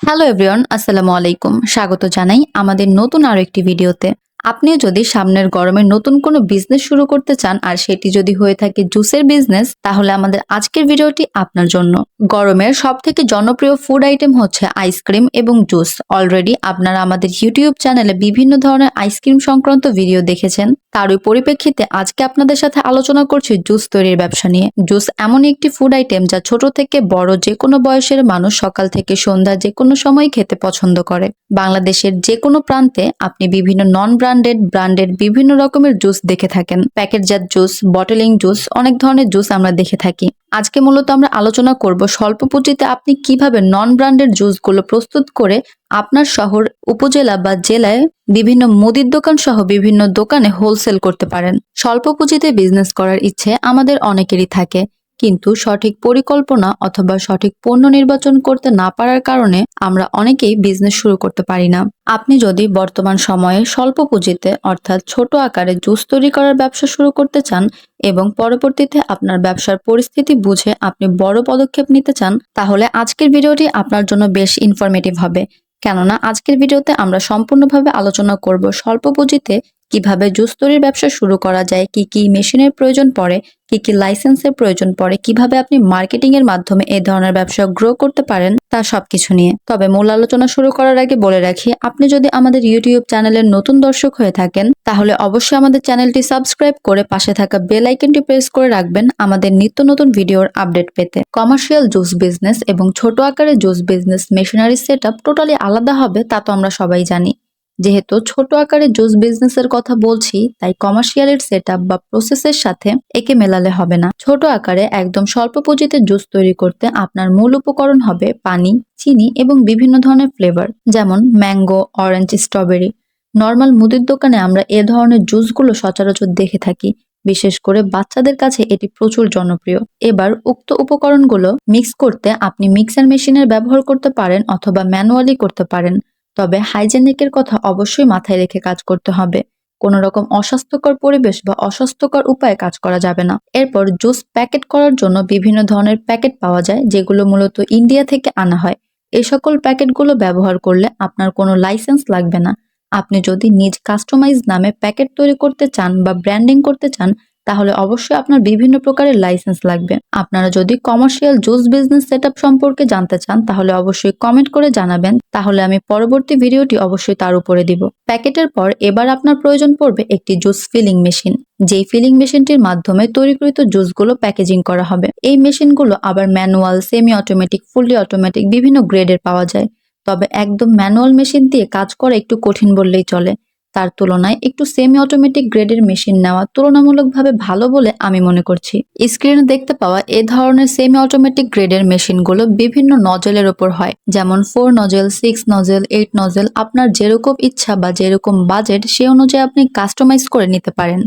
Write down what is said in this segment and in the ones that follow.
Hello everyone আসসালামু আলাইকুম স্বাগত জানাই আমাদের নতুন আরও একটি ভিডিওতে। আপনিও যদি সামনের গরমে নতুন কোনো বিজনেস শুরু করতে চান আর সেটি যদি হয়ে থাকে জুসের বিজনেস তাহলে আমাদের আজকের ভিডিওটি আপনার জন্য। গরমের সব থেকে জনপ্রিয় ফুড আইটেম হচ্ছে আইসক্রিম এবং জুস অলরেডি আপনারা আমাদের ইউটিউব চ্যানেলে বিভিন্ন ধরনের আইসক্রিম সংক্রান্ত ভিডিও দেখেছেন। তারই পরিপ্রেক্ষিতে আজকে আপনাদের সাথে আলোচনা করছি জুস তৈরির ব্যবসা নিয়ে। জুস এমন একটি ফুড আইটেম যা ছোট থেকে বড় যে কোনো বয়সের মানুষ সকাল থেকে সন্ধ্যা যে কোনো সময় খেতে পছন্দ করে। বাংলাদেশের যে কোনো প্রান্তে আপনি বিভিন্ন নন ব্র্যান্ডেড ব্র্যান্ডেড বিভিন্ন রকমের জুস দেখে থাকেন। প্যাকেটজাত জুস বটলিং জুস অনেক ধরনের জুস আমরা দেখে থাকি। আজকে মূলত আমরা আলোচনা করব স্বল্প পুঁজিতে আপনি কীভাবে নন ব্র্যান্ডেড জুসগুলো প্রস্তুত করে আপনার শহর, উপজেলা বা জেলায় বিভিন্ন মুদির দোকান সহ বিভিন্ন দোকানে হোলসেল করতে পারেন। স্বল্প পুঁজিতে বিজনেস করার ইচ্ছে আমাদের অনেকেরই থাকে। কিন্তু সঠিক পরিকল্পনা অথবা সঠিক পণ্য নির্বাচন করতে না পারার কারণে আমরা অনেকেই বিজনেস শুরু করতে পারি না। আপনি যদি বর্তমান সময়ে স্বল্প পুঁজিতে অর্থাৎ ছোট আকারে জুস তৈরি করার ব্যবসা শুরু করতে চান এবং পরবর্তীতে আপনার ব্যবসার পরিস্থিতি বুঝে আপনি বড় পদক্ষেপ নিতে চান, তাহলে আজকের ভিডিওটি আপনার জন্য বেশ ইনফরমেটিভ হবে। কেননা আজকের ভিডিওতে আমরা সম্পূর্ণভাবে আলোচনা করব স্বল্প পুঁজিতে কীভাবে জুস তৈরির ব্যবসা শুরু করা যায়, কি কি মেশিনের প্রয়োজন পড়ে, কি কি লাইসেন্সের প্রয়োজন পড়ে, কীভাবে আপনি মার্কেটিং এর মাধ্যমে এই ধরনের ব্যবসা গ্রো করতে পারেন, তা সবকিছু নিয়ে। তবে মূল আলোচনা শুরু করার আগে বলে রাখি, আপনি যদি আমাদের ইউটিউব চ্যানেলের নতুন দর্শক হয়ে থাকেন, তাহলে অবশ্যই আমাদের চ্যানেলটি সাবস্ক্রাইব করে পাশে থাকা বেল আইকনটি প্রেস করে রাখবেন আমাদের নিত্য নতুন ভিডিওর আপডেট পেতে। কমার্শিয়াল জুস বিজনেস এবং ছোট আকারে juice business machinery set totally আলাদা হবে, তা তো আমরা সবাই জানি। যেহেতু ছোট আকারে জুস বিজনেসের কথা বলছি, তাই কমার্শিয়ালের সেট বা প্রসেসের সাথে একে মেলালে হবে না। ছোট আকারে একদম স্বল্প পুঁজিতে জুস তৈরি করতে আপনার মূল উপকরণ হবে পানি, চিনি এবং বিভিন্ন ধরনের ফ্লেভার যেমন ম্যাঙ্গো অরেঞ্জ স্ট্রবেরি নর্মাল মুদির দোকানে আমরা এ ধরনের জুসগুলো সচরাচর দেখে থাকি। বিশেষ করে বাচ্চাদের কাছে এটি প্রচুর জনপ্রিয়। এবার উক্ত উপকরণগুলো মিক্স করতে আপনি মিক্সার মেশিনের ব্যবহার করতে পারেন অথবা ম্যানুয়ালি করতে পারেন। তবে হাইজেনিকের কথা অবশ্যই মাথায় রেখে কাজ করতে হবে। কোনো রকম অস্বাস্থ্যকর পরিবেশ বা অস্বাস্থ্যকর উপায়ে কাজ করা যাবে না। এরপর জুস প্যাকেট করার জন্য বিভিন্ন ধরনের প্যাকেট পাওয়া যায়, যেগুলো মূলত ইন্ডিয়া থেকে আনা হয়। এই সকল প্যাকেটগুলো ব্যবহার করলে আপনার কোনো লাইসেন্স লাগবে না। আপনি যদি নিজ কাস্টমাইজ নামে প্যাকেট তৈরি করতে চান বা ব্র্যান্ডিং করতে চান তাহলে অবশ্যই আপনার বিভিন্ন প্রকারের লাইসেন্স লাগবে। আপনারা যদি কমার্শিয়াল জুস বিজনেস সেট সম্পর্কে জানতে চান, তাহলে অবশ্যই কমেন্ট করে জানাবেন। তাহলে আমি পরবর্তী ভিডিওটি অবশ্যই তার উপরে দিব। প্যাকেটের পর এবার আপনার প্রয়োজন পড়বে একটি জুস ফিলিং মেশিন যেই ফিলিং মেশিনটির মাধ্যমে তৈরিকৃত জুসগুলো প্যাকেজিং করা হবে। এই মেশিনগুলো আবার manual semi automatic fully automatic বিভিন্ন গ্রেডের পাওয়া যায়। তবে একদম ম্যানুয়াল মেশিন দিয়ে কাজ করা একটু কঠিন বললেই চলে। তার তুলনায় একটু সেমি অটোমেটিক গ্রেডের মেশিন নেওয়া তুলনামূলকভাবে ভালো বলে আমি মনে করছি। স্ক্রিনে দেখতে পাওয়া এ ধরনের সেমি অটোমেটিক গ্রেডের মেশিনগুলো বিভিন্ন নজেলের ওপর হয়, যেমন four nozzle six nozzle eight nozzle আপনার যেরকম ইচ্ছা বা যেরকম বাজেট সে অনুযায়ী আপনি কাস্টমাইজ করে নিতে পারেন।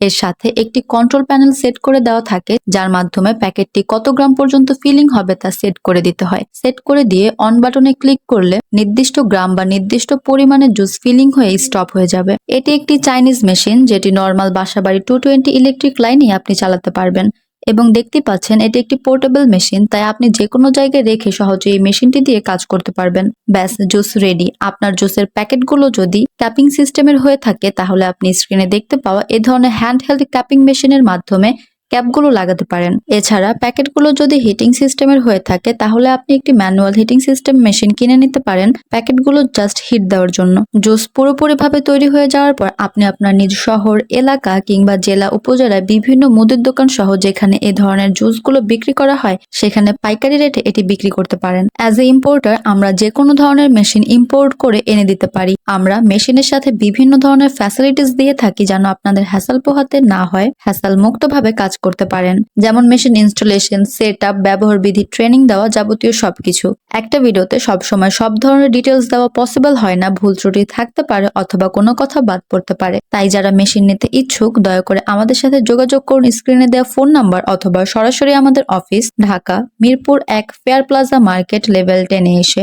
এর সাথে একটি কন্ট্রোল প্যানেল সেট করে দেওয়া থাকে, যার মাধ্যমে প্যাকেটটি কত গ্রাম পর্যন্ত ফিলিং হবে তা সেট করে দিতে হয়। সেট করে দিয়ে অন বাটনে ক্লিক করলে নির্দিষ্ট গ্রাম বা নির্দিষ্ট পরিমাণে জুস ফিলিং হয়ে স্টপ হয়ে যাবে। এটি একটি চাইনিজ মেশিন যেটি নর্মাল বাসাবাড়ি টু টোয়েন্টি ইলেকট্রিক লাইনে আপনি চালাতে পারবেন। এবং দেখতে পাচ্ছেন এটি একটি পোর্টেবল মেশিন তাই আপনি যে কোনো জায়গায় রেখে সহজে এই মেশিনটি দিয়ে কাজ করতে পারবেন। ব্যাস জুস রেডি আপনার জুসের প্যাকেটগুলো যদি ক্যাপিং সিস্টেমের হয়ে থাকে, তাহলে আপনি স্ক্রিনে দেখতে পাওয়া এ ধরনের হ্যান্ড হেল্ড ক্যাপিং মেশিনের মাধ্যমে ক্যাপগুলো লাগাতে পারেন। এছাড়া প্যাকেটগুলো যদি হিটিং সিস্টেমের হয়ে থাকে, তাহলে আপনি একটি ম্যানুয়াল হিটিং সিস্টেম মেশিন কিনে নিতে পারেন প্যাকেটগুলো জাস্ট হিট দেওয়ার জন্য। জুস পুরোপুরিভাবে তৈরি হয়ে যাওয়ার পর আপনি আপনার নিজ শহর, এলাকা কিংবা জেলা উপজেলায় বিভিন্ন মুদির দোকান সহ যেখানে এ ধরনের জুসগুলো বিক্রি করা হয়, সেখানে পাইকারি রেটে এটি বিক্রি করতে পারেন। অ্যাজ এ ইম্পোর্টার, আমরা যে কোনো ধরনের মেশিন ইম্পোর্ট করে এনে দিতে পারি। আমরা মেশিনের সাথে বিভিন্ন ধরনের ফ্যাসিলিটিস দিয়ে থাকি যেন আপনাদের হ্যাসাল পোহাতে না হয়। হ্যাসাল মুক্তভাবে কাজ করতে পারেন। যেমন মেশিন ইনস্টলেশন সেট আপ ব্যবহার বিধি ট্রেনিং দেওয়া যাবতীয় সবকিছু। একটা ভিডিওতে সবসময় সব ধরনের ডিটেলস দেওয়া পসিবল হয় না, ভুল ত্রুটি থাকতে পারে অথবা কোনো কথা বাদ পড়তে পারে। তাই যারা মেশিন নিতে ইচ্ছুক, দয়া করে আমাদের সাথে যোগাযোগ করুন। স্ক্রিনে দেওয়া ফোন নাম্বার অথবা সরাসরি আমাদের অফিস ঢাকা, মিরপুর এক ফেয়ার প্লাজা মার্কেট লেভেল টেনে এসে।